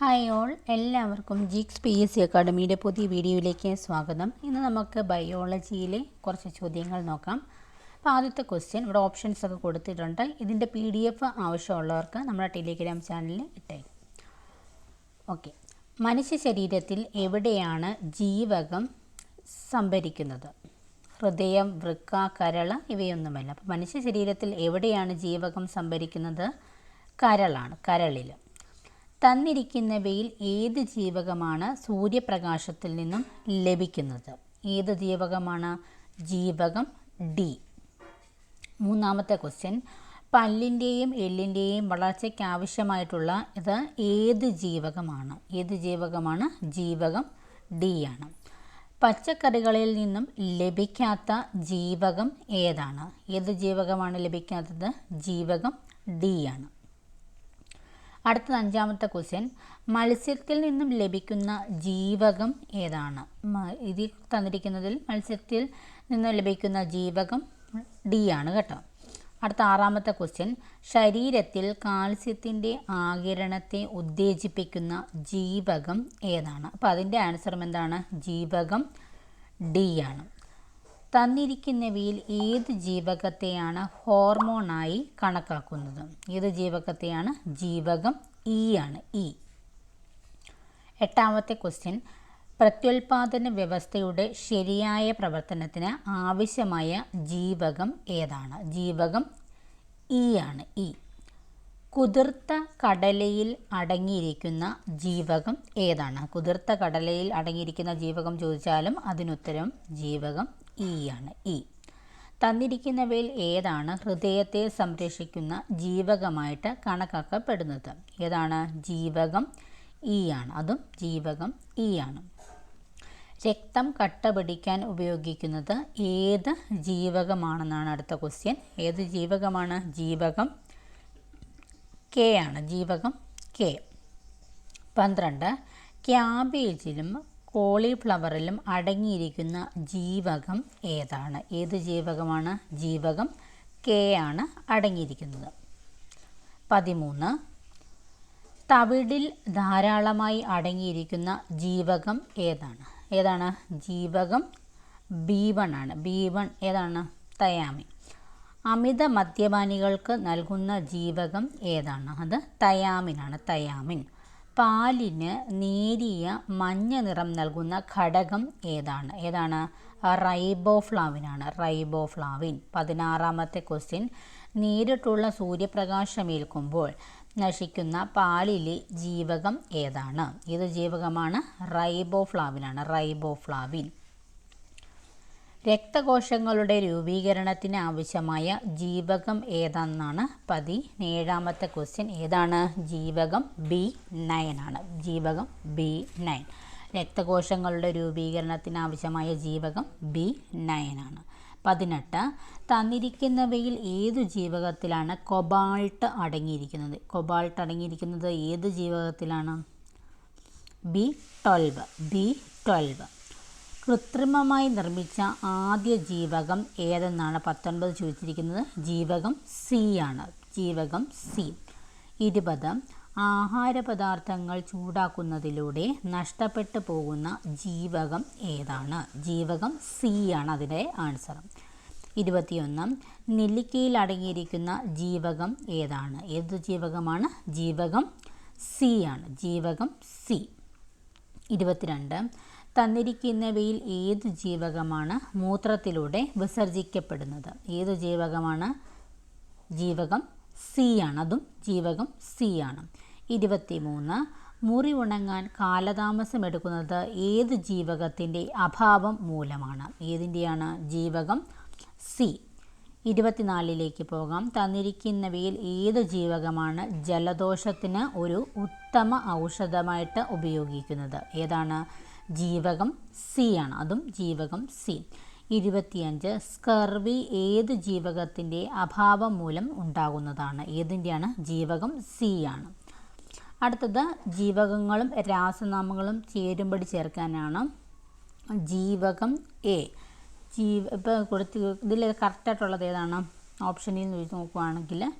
Hi all. എല്ലാവർക്കും ജിക്സ് P S C അക്കാഡമിയുടെ പുതിയ വീഡിയോയിലേക്ക് സ്വാഗതം. ഇന്ന് നമുക്ക് ബയോളജിയിലെ കുറച്ച് ചോദ്യങ്ങൾ നോക്കാം. അപ്പോൾ ആദ്യത്തെ ക്വസ്റ്റ്യൻ ഇവിടെ ഓപ്ഷൻസ് ഒക്കെ കൊടുത്തിട്ടുണ്ട്. ഇതിന്റെ പി ഡി എഫ് ആവശ്യമുള്ളവർക്ക് നമ്മുടെ ടെലിഗ്രാം ചാനലിൽ ഇട്ടേ ഓക്കെ മനുഷ്യ ശരീരത്തിൽ എവിടെയാണ് ജീവകം സംഭരിക്കുന്നത്? ഹൃദയം വൃക്ക കരൾ ഇവയൊന്നുമല്ല. അപ്പോൾ മനുഷ്യ ശരീരത്തിൽ എവിടെയാണ് ജീവകം സംഭരിക്കുന്നത്? കരളാണ് കരളിൽ തന്നിരിക്കുന്നവയിൽ ഏത് ജീവകമാണ് സൂര്യപ്രകാശത്തിൽ നിന്നും ലഭിക്കുന്നത്? ഏത് ജീവകമാണ്? ജീവകം ഡി. മൂന്നാമത്തെ ക്വസ്റ്റ്യൻ. പല്ലിന്റെയും എല്ലിന്റെയും വളർച്ചയ്ക്ക് ആവശ്യമായിട്ടുള്ള ഇത് ഏത് ജീവകമാണ്? ഏത് ജീവകമാണ്? ജീവകം ഡി ആണ്. പച്ചക്കറികളിൽ നിന്നും ലഭിക്കാത്ത ജീവകം ഏതാണ്? ഏത് ജീവകമാണ് ലഭിക്കാത്തത്? ജീവകം ഡി ആണ്. അടുത്തത് അഞ്ചാമത്തെ ക്വസ്റ്റ്യൻ മത്സ്യത്തിൽ നിന്നും ലഭിക്കുന്ന ജീവകം ഏതാണ്? ഇതിൽ തന്നിരിക്കുന്നതിൽ മത്സ്യത്തിൽ നിന്നും ലഭിക്കുന്ന ജീവകം ഡി ആണ് കേട്ടോ. അടുത്ത ആറാമത്തെ ക്വസ്റ്റ്യൻ ശരീരത്തിൽ കാൽസ്യത്തിന്റെ ആകിരണത്തെ ഉത്തേജിപ്പിക്കുന്ന ജീവകം ഏതാണ്? അപ്പോൾ അതിന്റെ ആൻസറും എന്താണ്? ജീവകം ഡി ആണ്. തന്നിരിക്കുന്നവയിൽ ഏത് ജീവകത്തെയാണ് ഹോർമോണായി കണക്കാക്കുന്നത്? ഏത് ജീവകത്തെയാണ്? ജീവകം ഇ ആണ്. ഇ എട്ടാമത്തെ ക്വസ്റ്റ്യൻ പ്രത്യുൽപാദന വ്യവസ്ഥയുടെ ശരിയായ പ്രവർത്തനത്തിന് ആവശ്യമായ ജീവകം ഏതാണ്? ജീവകം ഇ ആണ്. ഇ കുതിർത്ത കടലയിൽ അടങ്ങിയിരിക്കുന്ന ജീവകം ഏതാണ്? കുതിർത്ത കടലയിൽ അടങ്ങിയിരിക്കുന്ന ജീവകം ചോദിച്ചാലും അതിനുത്തരം ജീവകം ഇ ആണ്. ഇ തന്നിരിക്കുന്നവയിൽ ഏതാണ് ഹൃദയത്തെ സംരക്ഷിക്കുന്ന ജീവകമായിട്ട് കണക്കാക്കപ്പെടുന്നത്? ഏതാണ്? ജീവകം ഇ ആണ്. അതും ജീവകം ഇ ആണ്. രക്തം കട്ട പിടിക്കാൻ ഉപയോഗിക്കുന്നത് ഏത് ജീവകമാണെന്നാണ് അടുത്ത ക്വസ്റ്റ്യൻ ഏത് ജീവകമാണ്? ജീവകം കെ ആണ്. ജീവകം കെ. പന്ത്രണ്ട്. ക്യാബേജിലും കോളിഫ്ലവറിലും അടങ്ങിയിരിക്കുന്ന ജീവകം ഏതാണ്? ഏത് ജീവകമാണ്? ജീവകം കെ ആണ് അടങ്ങിയിരിക്കുന്നത്. പതിമൂന്ന്. തവിടിൽ ധാരാളമായി അടങ്ങിയിരിക്കുന്ന ജീവകം ഏതാണ്? ഏതാണ്? ജീവകം ബി വൺ ആണ്. ബി വൺ ഏതാണ്? തയാമി. അമിത മദ്യപാനികൾക്ക് നൽകുന്ന ജീവകം ഏതാണ്? അത് തയാമിനാണ്. തയാമിൻ. പാലിന് നേരിയ മഞ്ഞ നിറം നൽകുന്ന ഘടകം ഏതാണ്? ഏതാണ്? റൈബോഫ്ലാവിനാണ്. റൈബോഫ്ലാവിൻ. പതിനാറാമത്തെ ക്വസ്റ്റ്യൻ. നേരിട്ടുള്ള സൂര്യപ്രകാശമേൽക്കുമ്പോൾ നശിക്കുന്ന പാലിലെ ജീവകം ഏതാണ്? ഏത് ജീവകമാണ്? റൈബോഫ്ലാവിനാണ്. റൈബോഫ്ലാവിൻ. രക്തകോശങ്ങളുടെ രൂപീകരണത്തിന് ആവശ്യമായ ജീവകം ഏതെന്നാണ് പതിനേഴാമത്തെ ക്വസ്റ്റ്യൻ ഏതാണ്? ജീവകം ബി നയൻ ആണ്. ജീവകം ബി നയൻ. രക്തകോശങ്ങളുടെ രൂപീകരണത്തിന് ആവശ്യമായ ജീവകം ബി നയൻ ആണ്. പതിനെട്ട്. തന്നിരിക്കുന്നവയിൽ ഏതു ജീവകത്തിലാണ് കൊബാൾട്ട് അടങ്ങിയിരിക്കുന്നത്? കൊബാൾട്ട് അടങ്ങിയിരിക്കുന്നത് ഏത് ജീവകത്തിലാണ്? B twelve. B twelve. കൃത്രിമമായി നിർമ്മിച്ച ആദ്യ ജീവകം ഏതെന്നാണ് പത്തൊൻപത് ചോദിച്ചിരിക്കുന്നത്? ജീവകം സി ആണ്. ജീവകം സി ഇരുപത്. ആഹാര പദാർത്ഥങ്ങൾ ചൂടാക്കുന്നതിലൂടെ നഷ്ടപ്പെട്ടു പോകുന്ന ജീവകം ഏതാണ്? ജീവകം സി ആണ് അതിന്റെ ആൻസർ. ഇരുപത്തിയൊന്ന്. നെല്ലിക്കയിൽ അടങ്ങിയിരിക്കുന്ന ജീവകം ഏതാണ്? ഏത് ജീവകമാണ്? ജീവകം സി ആണ്. ജീവകം സി ഇരുപത്തിരണ്ട്. തന്നിരിക്കുന്നവയിൽ ഏത് ജീവകമാണ് മൂത്രത്തിലൂടെ വിസർജിക്കപ്പെടുന്നത്? ഏത് ജീവകമാണ്? ജീവകം സി ആണ്. അതും ജീവകം സി ആണ്. ഇരുപത്തിമൂന്ന്. മുറി ഉണങ്ങാൻ കാലതാമസം എടുക്കുന്നത് ഏത് ജീവകത്തിന്റെ അഭാവം മൂലമാണ്? ഏതിന്റെയാണ് ജീവകം സി. ഇരുപത്തിനാലിലേക്ക് പോകാം. തന്നിരിക്കുന്നവയിൽ ഏത് ജീവകമാണ്? ജലദോഷത്തിന് ഒരു ഉത്തമ ഔഷധമായിട്ട് ഉപയോഗിക്കുന്നത്. ഏതാണ്? ജീവകം സി ആണ്. അതും ജീവകം സി. ഇരുപത്തിയഞ്ച് സ്കർവി ഏത് ജീവകത്തിന്റെ അഭാവം മൂലം ഉണ്ടാകുന്നതാണ്? ഏതിന്റെയാണ്? ജീവകം സി ആണ്. അടുത്തത് ജീവകങ്ങളും രാസനാമങ്ങളും ചേരുമ്പടി ചേർക്കാനാണ് ജീവകം എ. ജീവ ഇപ്പോൾ കൊടുത്ത് ഇതിൽ കറക്റ്റായിട്ടുള്ളത് ഏതാണ്? ഓപ്ഷനിൽ നോക്കുകയാണെങ്കിൽ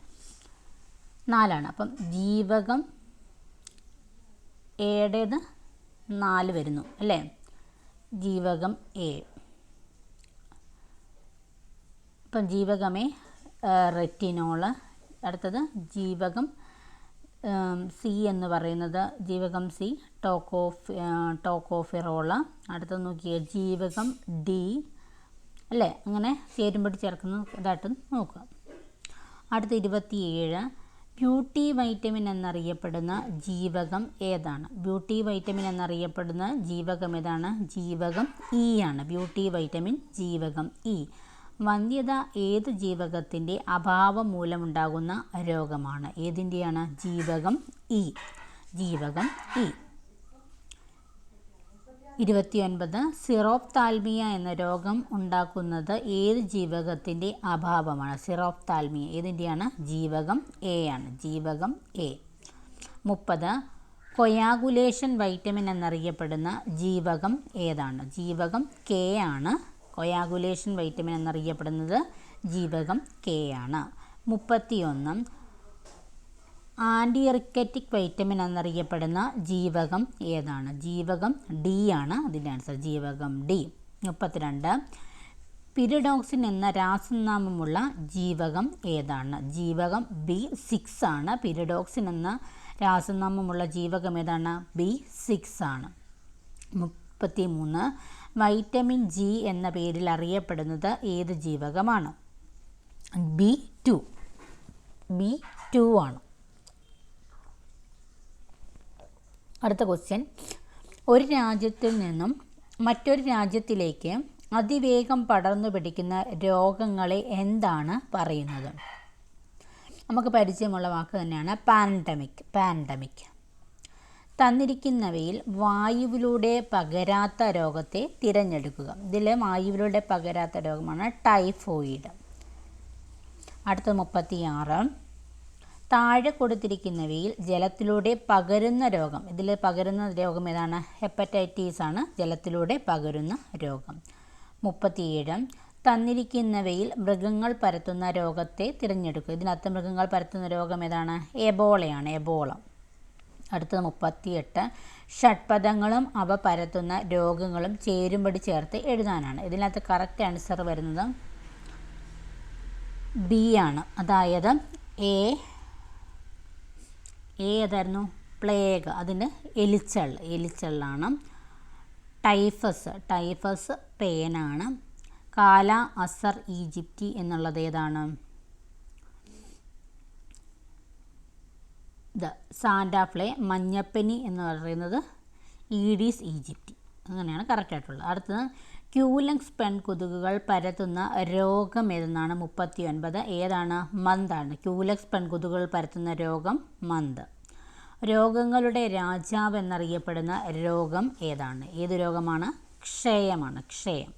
നാലാണ്. അപ്പം ജീവകം എയുടേത്? നാല് വരുന്നു അല്ലേ? ജീവകം എ. ഇപ്പം ജീവകമേ റെറ്റിനോൾ. അടുത്തത് ജീവകം സി എന്ന് പറയുന്നത് ജീവകം സി ടോക്കോഫി ടോക്കോഫിറോൾ. അടുത്തത് നോക്കിയ ജീവകം ഡി. അല്ലേ? അങ്ങനെ ചേരുമ്പോൾ ചേർക്കുന്ന ഇതായിട്ട് നോക്കുക. അടുത്ത ഇരുപത്തിയേഴ്. ബ്യൂട്ടി വൈറ്റമിൻ എന്നറിയപ്പെടുന്ന ജീവകം ഏതാണ്? ബ്യൂട്ടി വൈറ്റമിൻ എന്നറിയപ്പെടുന്ന ജീവകം ഏതാണ്? ജീവകം ഇ ആണ്. ബ്യൂട്ടി വൈറ്റമിൻ ജീവകം ഇ വന്ധ്യത ഏത് ജീവകത്തിന്റെ അഭാവം മൂലമുണ്ടാകുന്ന രോഗമാണ്? ഏതിന്റെയാണ് ജീവകം ഇ ജീവകം ഇ ഇരുപത്തിയൊൻപത് സിറോപ്താൽമിയ എന്ന രോഗം ഉണ്ടാക്കുന്നത് ഏത് ജീവകത്തിന്റെ അഭാവമാണ്? സിറോപ്താൽമിയ ഏതിന്റെയാണ്? ജീവകം എ ആണ്. ജീവകം എ മുപ്പത് കൊയാഗുലേഷൻ വൈറ്റമിൻ എന്നറിയപ്പെടുന്ന ജീവകം ഏതാണ്? ജീവകം കെ ആണ്. കൊയാഗുലേഷൻ വൈറ്റമിൻ എന്നറിയപ്പെടുന്നത് ജീവകം കെ ആണ്. മുപ്പത്തിയൊന്ന് ആന്റിറിക്കറ്റിക് വൈറ്റമിൻ എന്നറിയപ്പെടുന്ന ജീവകം ഏതാണ്? ജീവകം ഡി ആണ് അതിന്റെ ആൻസർ. ജീവകം ഡി. മുപ്പത്തിരണ്ട്. പിരിഡോക്സിൻ എന്ന രാസനാമമുള്ള ജീവകം ഏതാണ്? ജീവകം ബി സിക്സ് ആണ്. പിരിഡോക്സിൻ എന്ന രാസനാമമുള്ള ജീവകം ഏതാണ്? ബി സിക്സ് ആണ്. മുപ്പത്തി മൂന്ന് വൈറ്റമിൻ ജി എന്ന പേരിൽ അറിയപ്പെടുന്നത് ഏത് ജീവകമാണ്? B two. ബി ടു ആണ്. അടുത്ത ക്വസ്റ്റ്യൻ ഒരു രാജ്യത്തിൽ നിന്നും മറ്റൊരു രാജ്യത്തിലേക്ക് അതിവേഗം പടർന്നു പിടിക്കുന്ന രോഗങ്ങളെ എന്താണ് പറയുന്നത്? നമുക്ക് പരിചയമുള്ള വാക്ക് തന്നെയാണ് പാൻഡമിക് പാൻഡമിക് തന്നിരിക്കുന്നവയിൽ വായുവിലൂടെ പകരാത്ത രോഗത്തെ തിരഞ്ഞെടുക്കുക. ഇതിൽ വായുവിലൂടെ പകരാത്ത രോഗമാണ് ടൈഫോയിഡ് അടുത്ത മുപ്പത്തിയാറ്. താഴെ കൊടുത്തിരിക്കുന്നവയിൽ ജലത്തിലൂടെ പകരുന്ന രോഗം. ഇതിൽ പകരുന്ന രോഗം ഏതാണ്? ഹെപ്പറ്റൈറ്റീസ് ആണ്. ജലത്തിലൂടെ പകരുന്ന രോഗം. മുപ്പത്തിയേഴ്. തന്നിരിക്കുന്നവയിൽ മൃഗങ്ങൾ പരത്തുന്ന രോഗത്തെ തിരഞ്ഞെടുക്കുക. ഇതിനകത്ത് മൃഗങ്ങൾ പരത്തുന്ന രോഗം ഏതാണ്? എബോളയാണ്. എബോള. അടുത്തത് മുപ്പത്തിയെട്ട്. ഷഡ്പദങ്ങളും അവ പരത്തുന്ന രോഗങ്ങളും ചേരുമ്പടി ചേർത്ത് എഴുതാനാണ്. ഇതിനകത്ത് കറക്റ്റ് ആൻസർ വരുന്നത് ബി ആണ്. അതായത് എ ഏതായിരുന്നു? പ്ലേഗ് അതിന് എലിച്ചൾ എലിച്ചള്ളാണ്. Typhus typhus പേനാണ്. കാല അസർ ഈജിപ്റ്റി എന്നുള്ളത് ഏതാണ്? ഇത് സാൻഡാഫ്ലെ മഞ്ഞപ്പനി എന്ന് പറയുന്നത് ഈഡീസ് ഈജിപ്റ്റി അങ്ങനെയാണ് കറക്റ്റായിട്ടുള്ളത് അടുത്തത് ക്യൂലങ്സ് പെൺകൊതുകുകൾ പരത്തുന്ന രോഗം ഏതെന്നാണ് മുപ്പത്തി ഒൻപത് ഏതാണ്? മന്താണ്. ക്യൂലക്സ് പെൺകൊതുകുകൾ പരത്തുന്ന രോഗം മന്ത്. രോഗങ്ങളുടെ രാജാവ് എന്നറിയപ്പെടുന്ന രോഗം ഏതാണ്? ഏത് രോഗമാണ്? ക്ഷയമാണ്. ക്ഷയം.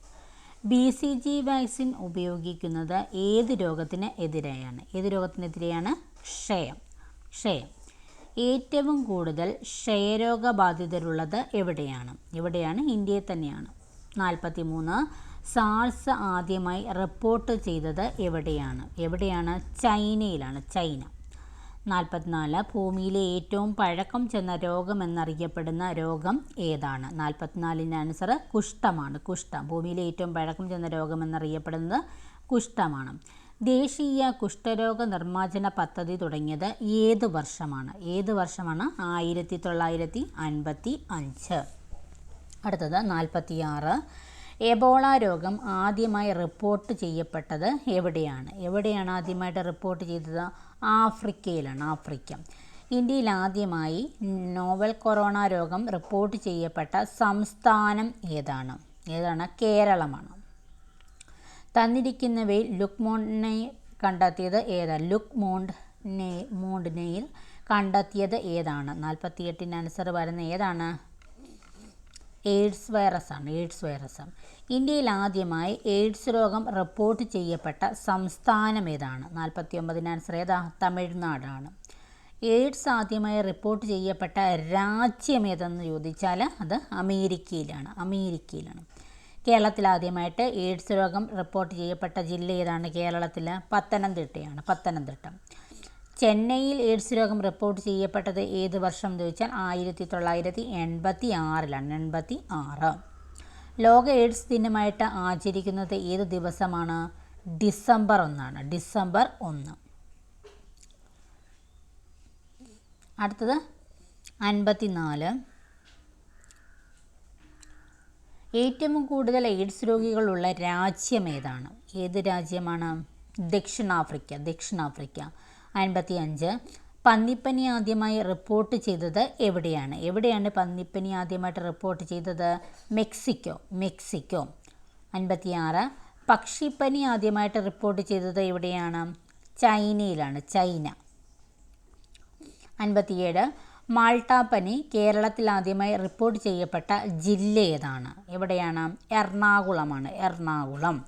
ബി സി ജി വാക്സിൻ ഉപയോഗിക്കുന്നത് ഏത് രോഗത്തിന് എതിരെയാണ്? ഏത് രോഗത്തിനെതിരെയാണ്? ക്ഷയം. ക്ഷയം. ഏറ്റവും കൂടുതൽ ക്ഷയരോഗബാധിതരുള്ളത് എവിടെയാണ്? എവിടെയാണ്? ഇന്ത്യയിൽ തന്നെയാണ്. നാൽപ്പത്തി മൂന്ന് സാൾസ് ആദ്യമായി റിപ്പോർട്ട് ചെയ്തത് എവിടെയാണ്? എവിടെയാണ്? ചൈനയിലാണ് ചൈന. നാൽപ്പത്തിനാല് ഭൂമിയിലെ ഏറ്റവും പഴക്കം ചെന്ന രോഗമെന്നറിയപ്പെടുന്ന രോഗം ഏതാണ്? നാൽപ്പത്തിനാലിന്റെ ആൻസർ കുഷ്ഠമാണ് കുഷ്ഠം. ഭൂമിയിലെ ഏറ്റവും പഴക്കം ചെന്ന രോഗം എന്നറിയപ്പെടുന്നത് കുഷ്ഠമാണ്. ദേശീയ കുഷ്ഠരോഗ നിർമ്മാർജന പദ്ധതി തുടങ്ങിയത് ഏത് വർഷമാണ്? ഏത് വർഷമാണ്? ആയിരത്തി തൊള്ളായിരത്തി അൻപത്തി അഞ്ച് അടുത്തത് നാൽപ്പത്തിയാറ്. എബോള രോഗം ആദ്യമായി റിപ്പോർട്ട് ചെയ്യപ്പെട്ടത് എവിടെയാണ്? എവിടെയാണ് ആദ്യമായിട്ട് റിപ്പോർട്ട് ചെയ്തത്? ആഫ്രിക്കയിലാണ് ആഫ്രിക്ക. ഇന്ത്യയിൽ ആദ്യമായി നോവൽ കൊറോണ രോഗം റിപ്പോർട്ട് ചെയ്യപ്പെട്ട സംസ്ഥാനം ഏതാണ്? ഏതാണ്? കേരളമാണ്. തന്നിരിക്കുന്നവയിൽ ലുക്ക് മോണ്ടിനെ കണ്ടെത്തിയത് ഏതാണ് ലുക്ക് മോണ്ട് മോണ്ടിനെയിൽ കണ്ടെത്തിയത് ഏതാണ്? നാൽപ്പത്തിയെട്ടിന് ആൻസർ വരുന്ന ഏതാണ്? എയ്ഡ്സ് വൈറസ് ആണ് എയ്ഡ്സ് വൈറസ്. ഇന്ത്യയിൽ ആദ്യമായി എയ്ഡ്സ് രോഗം റിപ്പോർട്ട് ചെയ്യപ്പെട്ട സംസ്ഥാനം ഏതാണ്? നാൽപ്പത്തി ഒമ്പതിന് ആൻസർ ഏതാ? തമിഴ്നാടാണ്. എയ്ഡ്സ് ആദ്യമായി റിപ്പോർട്ട് ചെയ്യപ്പെട്ട രാജ്യം ഏതെന്ന് ചോദിച്ചാൽ അത് അമേരിക്കയിലാണ് അമേരിക്കയിലാണ്. കേരളത്തിൽ ആദ്യമായിട്ട് എയ്ഡ്സ് രോഗം റിപ്പോർട്ട് ചെയ്യപ്പെട്ട ജില്ല ഏതാണ് കേരളത്തിൽ പത്തനംതിട്ടയാണ് പത്തനംതിട്ട. ചെന്നൈയിൽ എയ്ഡ്സ് രോഗം റിപ്പോർട്ട് ചെയ്യപ്പെട്ടത് ഏത് വർഷം എന്ന് ചോദിച്ചാൽ ആയിരത്തി തൊള്ളായിരത്തി എൺപത്തി ആറിലാണ് എൺപത്തി ആറ് ലോക എയ്ഡ്സ് ദിനമായിട്ട് ആചരിക്കുന്നത് ഏത് ദിവസമാണ്? ഡിസംബർ ഒന്നാണ് ഡിസംബർ ഒന്ന്. അടുത്തത് അൻപത്തി നാല് ഏറ്റവും കൂടുതൽ എയ്ഡ്സ് രോഗികളുള്ള രാജ്യം ഏതാണ്? ഏത് രാജ്യമാണ്? ദക്ഷിണാഫ്രിക്ക ദക്ഷിണാഫ്രിക്ക. അൻപത്തി അഞ്ച് പന്നിപ്പനി ആദ്യമായി റിപ്പോർട്ട് ചെയ്തത് എവിടെയാണ്? എവിടെയാണ് പന്നിപ്പനി ആദ്യമായിട്ട് റിപ്പോർട്ട് ചെയ്തത്? Mexico Mexico. അൻപത്തിയാറ്. പക്ഷിപ്പനി ആദ്യമായിട്ട് റിപ്പോർട്ട് ചെയ്തത് എവിടെയാണ്? ചൈനയിലാണ് ചൈന. അൻപത്തിയേഴ്. മാൾട്ടാപ്പനി കേരളത്തിൽ ആദ്യമായി റിപ്പോർട്ട് ചെയ്യപ്പെട്ട ജില്ല ഏതാണ്? എവിടെയാണ്? എറണാകുളമാണ് എറണാകുളം.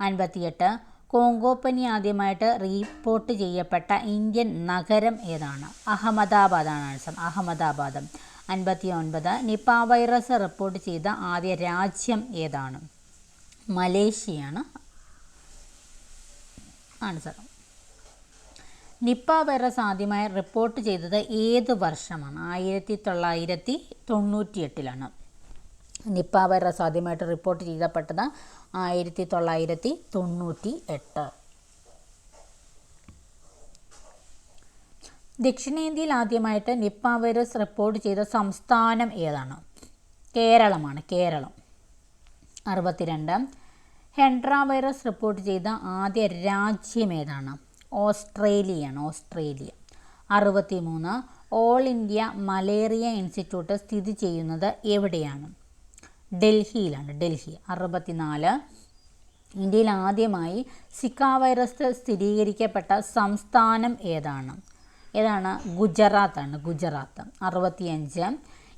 അൻപത്തിയെട്ട്. കോങ്കോപ്പനി ആദ്യമായിട്ട് റിപ്പോർട്ട് ചെയ്യപ്പെട്ട ഇന്ത്യൻ നഗരം ഏതാണ്? അഹമ്മദാബാദാണ് ആൻസർ അഹമ്മദാബാദ്. അൻപത്തി ഒൻപത് നിപ്പ വൈറസ് റിപ്പോർട്ട് ചെയ്ത ആദ്യ രാജ്യം ഏതാണ്? മലേഷ്യയാണ് ആൻസർ നിപ്പ വൈറസ് ആദ്യമായി റിപ്പോർട്ട് ചെയ്തത് ഏത് വർഷമാണ്? ആയിരത്തി തൊള്ളായിരത്തി തൊണ്ണൂറ്റി എട്ടിലാണ് നിപ്പ വൈറസ് ആദ്യമായിട്ട് റിപ്പോർട്ട് ചെയ്യപ്പെട്ടത് ആയിരത്തി തൊള്ളായിരത്തി തൊണ്ണൂറ്റി എട്ട് ദക്ഷിണേന്ത്യയിൽ ആദ്യമായിട്ട് നിപ്പ വൈറസ് റിപ്പോർട്ട് ചെയ്ത സംസ്ഥാനം ഏതാണ്? കേരളമാണ് കേരളം. അറുപത്തിരണ്ട്. ഹെൻഡ്ര വൈറസ് റിപ്പോർട്ട് ചെയ്ത ആദ്യ രാജ്യം ഏതാണ്? ഓസ്ട്രേലിയയാണ് ഓസ്ട്രേലിയ. അറുപത്തി മൂന്ന് ഓൾ ഇന്ത്യ മലേറിയ ഇൻസ്റ്റിറ്റ്യൂട്ട് സ്ഥിതി ചെയ്യുന്നത് എവിടെയാണ്? ഡൽഹിയിലാണ് ഡൽഹി. അറുപത്തിനാല്. ഇന്ത്യയിൽ ആദ്യമായി സിക്ക വൈറസ് സ്ഥിരീകരിക്കപ്പെട്ട സംസ്ഥാനം ഏതാണ്? ഏതാണ്? ഗുജറാത്താണ് ഗുജറാത്ത്. അറുപത്തിയഞ്ച്.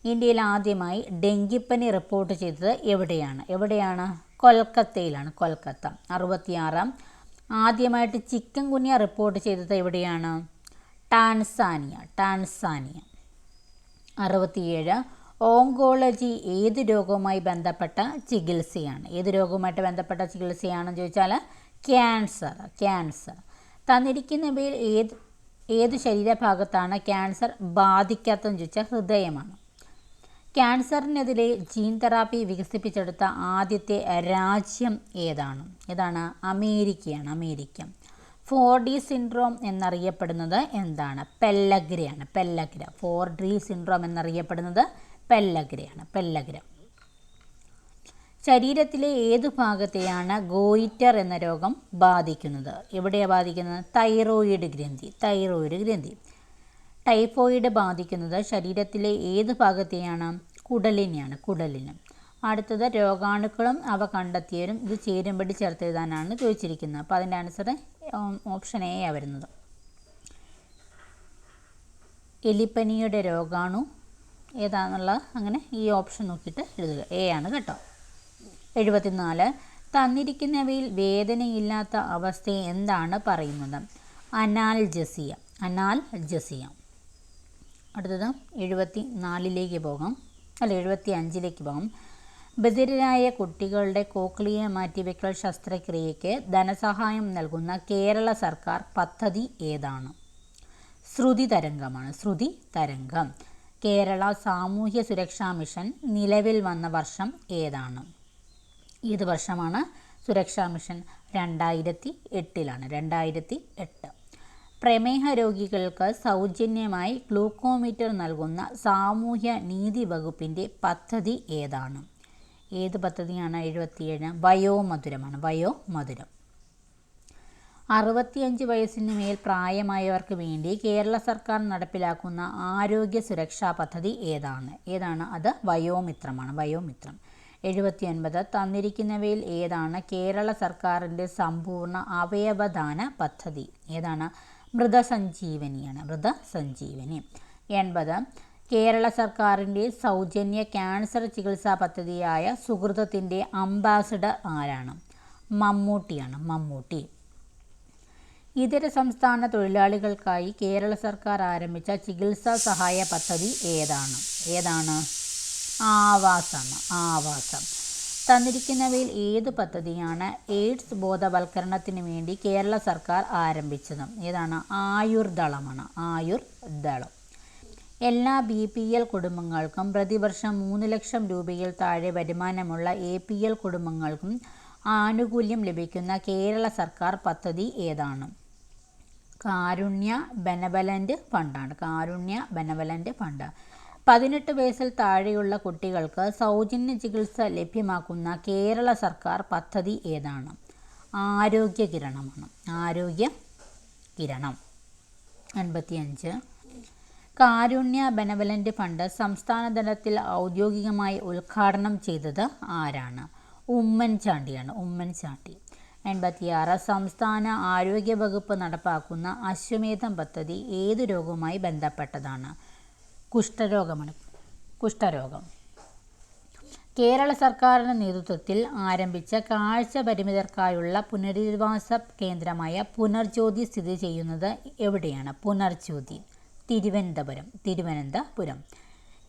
ഇന്ത്യയിൽ ആദ്യമായി ഡെങ്കിപ്പനി റിപ്പോർട്ട് ചെയ്തത് എവിടെയാണ്? എവിടെയാണ്? കൊൽക്കത്തയിലാണ് കൊൽക്കത്ത. അറുപത്തിയാറ്. ആദ്യമായിട്ട് ചിക്കൻ കുനിയ റിപ്പോർട്ട് ചെയ്തത് എവിടെയാണ്? Tanzania Tanzania. അറുപത്തിയേഴ്. ഓങ്കോളജി ഏത് രോഗവുമായി ബന്ധപ്പെട്ട ചികിത്സയാണ്? ഏത് രോഗവുമായിട്ട് ബന്ധപ്പെട്ട ചികിത്സയാണെന്ന് ചോദിച്ചാൽ ക്യാൻസർ ക്യാൻസർ. തന്നിരിക്കുന്നവയിൽ ഏത് ഏത് ശരീരഭാഗത്താണ് ക്യാൻസർ ബാധിക്കാത്തതെന്ന് ചോദിച്ചാൽ ഹൃദയമാണ്. ക്യാൻസറിനെതിരെ ജീൻ തെറാപ്പി വികസിപ്പിച്ചെടുത്ത ആദ്യത്തെ രാജ്യം ഏതാണ്? ഏതാണ്? അമേരിക്കയാണ് അമേരിക്ക. ഫോർ ഡി സിൻഡ്രോം എന്നറിയപ്പെടുന്നത് എന്താണ്? പെല്ലഗ്രയാണ് പെല്ലഗ്ര. ഫോർ ഡി സിൻഡ്രോം എന്നറിയപ്പെടുന്നത് പെല്ലഗ്രയാണ് പെല്ലഗ്രം. ശരീരത്തിലെ ഏതു ഭാഗത്തെയാണ് ഗോയിറ്റർ എന്ന രോഗം ബാധിക്കുന്നത്? എവിടെയാണ് ബാധിക്കുന്നത്? തൈറോയിഡ് ഗ്രന്ഥി തൈറോയിഡ് ഗ്രന്ഥി. ടൈഫോയിഡ് ബാധിക്കുന്നത് ശരീരത്തിലെ ഏത് ഭാഗത്തെയാണ്? കുടലിനെയാണ് കുടലിന്. അടുത്തത് രോഗാണുക്കളും അവ കണ്ടെത്തിയവരും ഇത് ചേരുമ്പടി ചേർത്ത് എഴുതാനാണ് ചോദിച്ചിരിക്കുന്നത്. അപ്പോൾ അതിന്റെ ആൻസർ ഓപ്ഷൻ എ ആണ് വരുന്നത്. എലിപ്പനിയുടെ രോഗാണു ഏതാണെന്നുള്ള അങ്ങനെ ഈ ഓപ്ഷൻ നോക്കിയിട്ട് എഴുതുക. എ ആണ് കേട്ടോ. എഴുപത്തിനാല്. തന്നിരിക്കുന്നവയിൽ വേദനയില്ലാത്ത അവസ്ഥയെ എന്താണ് പറയുന്നത്? അനാൽജസിയ. അനാൽജസിയ. അടുത്തത് എഴുപത്തി നാലിലേക്ക് പോകാം. അല്ല എഴുപത്തി അഞ്ചിലേക്ക് പോകാം. ബധിരരായ കുട്ടികളുടെ കോക്ലിയ മാറ്റിവെക്കൽ ശസ്ത്രക്രിയയ്ക്ക് ധനസഹായം നൽകുന്ന കേരള സർക്കാർ പദ്ധതി ഏതാണ്? ശ്രുതി തരംഗമാണ്. ശ്രുതി തരംഗം. കേരള സാമൂഹ്യ സുരക്ഷാ മിഷൻ നിലവിൽ വന്ന വർഷം ഏതാണ്? ഏത് വർഷമാണ് സുരക്ഷാ മിഷൻ? രണ്ടായിരത്തി എട്ടിലാണ് രണ്ടായിരത്തി എട്ട് പ്രമേഹ രോഗികൾക്ക് സൗജന്യമായി ഗ്ലൂക്കോമീറ്റർ നൽകുന്ന സാമൂഹ്യ നീതി വകുപ്പിന്റെ പദ്ധതി ഏതാണ്? ഏത് പദ്ധതിയാണ്? എഴുപത്തിയേഴ്. വയോമധുരമാണ്. വയോമധുരം. അറുപത്തിയഞ്ച് വയസ്സിന് മേൽ പ്രായമായവർക്ക് വേണ്ടി കേരള സർക്കാർ നടപ്പിലാക്കുന്ന ആരോഗ്യ സുരക്ഷാ പദ്ധതി ഏതാണ്? ഏതാണ്? അത് വയോമിത്രമാണ്. വയോമിത്രം. എഴുപത്തിയൊൻപത്. തന്നിരിക്കുന്നവയിൽ ഏതാണ്? കേരള സർക്കാരിന്റെ സമ്പൂർണ അവയവദാന പദ്ധതി. ഏതാണ്? മൃതസഞ്ജീവനിയാണ്. മൃതസഞ്ജീവനി. എൺപത്. കേരള സർക്കാരിന്റെ സൗജന്യ ക്യാൻസർ ചികിത്സാ പദ്ധതിയായ സുഹൃതത്തിന്റെ അംബാസിഡർ ആരാണ്? മമ്മൂട്ടിയാണ്. മമ്മൂട്ടി. ഇതര സംസ്ഥാന തൊഴിലാളികൾക്കായി കേരള സർക്കാർ ആരംഭിച്ച ചികിത്സാ സഹായ പദ്ധതി ഏതാണ്? ഏതാണ്? ആവാസം ആവാസം. തന്നിരിക്കുന്നവയിൽ ഏത് പദ്ധതിയാണ് എയ്ഡ്സ് ബോധവൽക്കരണത്തിന് വേണ്ടി കേരള സർക്കാർ ആരംഭിച്ചത്? ഏതാണ്? ആയുർദളമാണ് ആയുർദളം. എല്ലാ ബി പി എൽ കുടുംബങ്ങൾക്കും പ്രതിവർഷം മൂന്ന് ലക്ഷം രൂപയിൽ താഴെ വരുമാനമുള്ള എ പി എൽ കുടുംബങ്ങൾക്കും ആനുകൂല്യം ലഭിക്കുന്ന കേരള സർക്കാർ പദ്ധതി ഏതാണ്? Karunya benevolent ഫണ്ടാണ്. Karunya benevolent fund. പതിനെട്ട് വയസ്സിൽ താഴെയുള്ള കുട്ടികൾക്ക് സൗജന്യ ചികിത്സ ലഭ്യമാക്കുന്ന കേരള സർക്കാർ പദ്ധതി ഏതാണ്? ആരോഗ്യ കിരണമാണ്. ആരോഗ്യ കിരണം. അൻപത്തിയഞ്ച്. കാരുണ്യ ബെനവലന്റ് ഫണ്ട് സംസ്ഥാന തലത്തിൽ ഔദ്യോഗികമായി ഉദ്ഘാടനം ചെയ്തത് ആരാണ്? ഉമ്മൻചാണ്ടിയാണ്. ഉമ്മൻചാണ്ടി. എൺപത്തിയാറ് സംസ്ഥാന ആരോഗ്യ വകുപ്പ് നടപ്പാക്കുന്ന അശ്വമേധം പദ്ധതി ഏത് രോഗവുമായി ബന്ധപ്പെട്ടതാണ്? കുഷ്ഠരോഗമാണ്. കുഷ്ഠരോഗം. കേരള സർക്കാരിന്റെ നേതൃത്വത്തിൽ ആരംഭിച്ച കാഴ്ച പരിമിതർക്കായുള്ള പുനരധിവാസ കേന്ദ്രമായ പുനർജ്യോതി സ്ഥിതി ചെയ്യുന്നത് എവിടെയാണ്? പുനർജ്യോതി. തിരുവനന്തപുരം. തിരുവനന്തപുരം.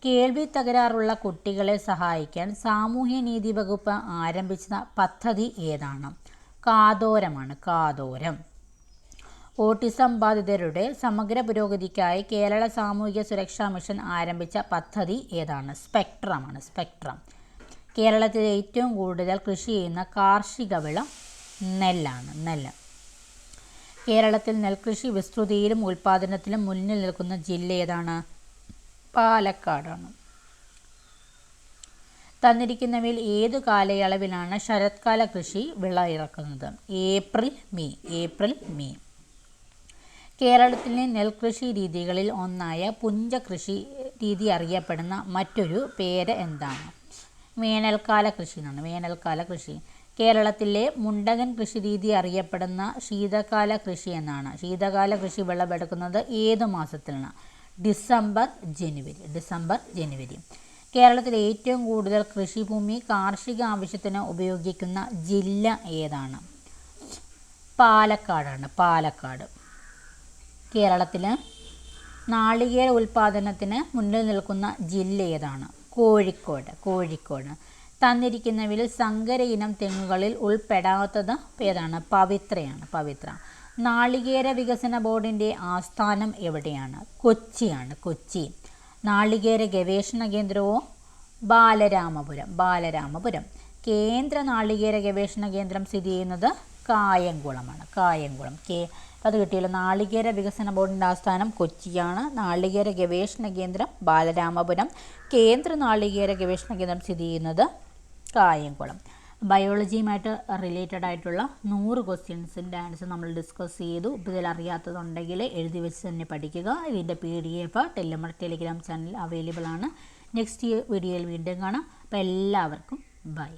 കേൾവി തകരാറുള്ള കുട്ടികളെ സഹായിക്കാൻ സാമൂഹ്യനീതി വകുപ്പ് ആരംഭിച്ച പദ്ധതി ഏതാണ്? കാതോരമാണ് കാതോരം. ഓട്ടിസം ബാധിതരുടെ സമഗ്ര പുരോഗതിക്കായി കേരള സാമൂഹിക സുരക്ഷാ മിഷൻ ആരംഭിച്ച പദ്ധതി ഏതാണ്? സ്പെക്ട്രമാണ് സ്പെക്ട്രം. കേരളത്തിൽ ഏറ്റവും കൂടുതൽ കൃഷി ചെയ്യുന്ന കാർഷിക വിളം നെല്ലാണ് നെല്ല്. കേരളത്തിൽ നെൽകൃഷി വിസ്തൃതിയിലും ഉൽപ്പാദനത്തിലും മുന്നിൽ നിൽക്കുന്ന ജില്ല ഏതാണ്? പാലക്കാടാണ്. തന്നിരിക്കുന്നവയിൽ ഏതു കാലയളവിലാണ് ശരത്കാല കൃഷി വിള ഇറക്കുന്നത്? April May April May. കേരളത്തിലെ നെൽകൃഷി രീതികളിൽ ഒന്നായ പുഞ്ച കൃഷി രീതി അറിയപ്പെടുന്ന മറ്റൊരു പേര് എന്താണ്? വേനൽക്കാല കൃഷി എന്നാണ്. വേനൽക്കാല കൃഷി. കേരളത്തിലെ മുണ്ടകൻ കൃഷി രീതി അറിയപ്പെടുന്ന ശീതകാല കൃഷി എന്നാണ്. ശീതകാല കൃഷി വിളവെടുക്കുന്നത് ഏത് മാസത്തിലാണ്? ഡിസംബർ ജനുവരി. ഡിസംബർ ജനുവരി. കേരളത്തിലെ ഏറ്റവും കൂടുതൽ കൃഷിഭൂമി കാർഷിക ആവശ്യത്തിന് ഉപയോഗിക്കുന്ന ജില്ല ഏതാണ്? പാലക്കാടാണ് പാലക്കാട്. കേരളത്തിൽ നാളികേര ഉൽപ്പാദനത്തിന് മുന്നിൽ നിൽക്കുന്ന ജില്ല ഏതാണ്? കോഴിക്കോട് കോഴിക്കോട്. തന്നിരിക്കുന്നവയിൽ സങ്കര ഇനം തെങ്ങുകളിൽ ഉൾപ്പെടാത്തത് ഏതാണ്? പവിത്രയാണ് പവിത്ര. നാളികേര വികസന ബോർഡിന്റെ ആസ്ഥാനം എവിടെയാണ്? കൊച്ചിയാണ് കൊച്ചി. നാളികേര ഗവേഷണ കേന്ദ്രവും ബാലരാമപുരം ബാലരാമപുരം. കേന്ദ്ര നാളികേര ഗവേഷണ കേന്ദ്രം സ്ഥിതി ചെയ്യുന്നത് കായംകുളമാണ്. കായംകുളം. കെ അത് കിട്ടിയല്ലോ. നാളികേര വികസന ബോർഡിന്റെ ആസ്ഥാനം കൊച്ചിയാണ്. നാളികേര ഗവേഷണ കേന്ദ്രം ബാലരാമപുരം. കേന്ദ്ര നാളികേര ഗവേഷണ കേന്ദ്രം സ്ഥിതി ചെയ്യുന്നത് കായംകുളം. ബയോളജിയുമായിട്ട് റിലേറ്റഡ് ആയിട്ടുള്ള നൂറ് ക്വസ്റ്റ്യൻസിന്റെ ആൻസർ നമ്മൾ ഡിസ്കസ് ചെയ്തു. ഇപ്പോൾ ഇതിൽ അറിയാത്തതുണ്ടെങ്കിൽ എഴുതി വെച്ച് തന്നെ പഠിക്കുക. ഇതിന്റെ പി ഡി എഫ് ടെലിമർ ടെലിഗ്രാം ചാനൽ അവൈലബിൾ ആണ് നെക്സ്റ്റ് വീഡിയോയിൽ വീണ്ടും കാണാം. അപ്പോൾ എല്ലാവർക്കും ബൈ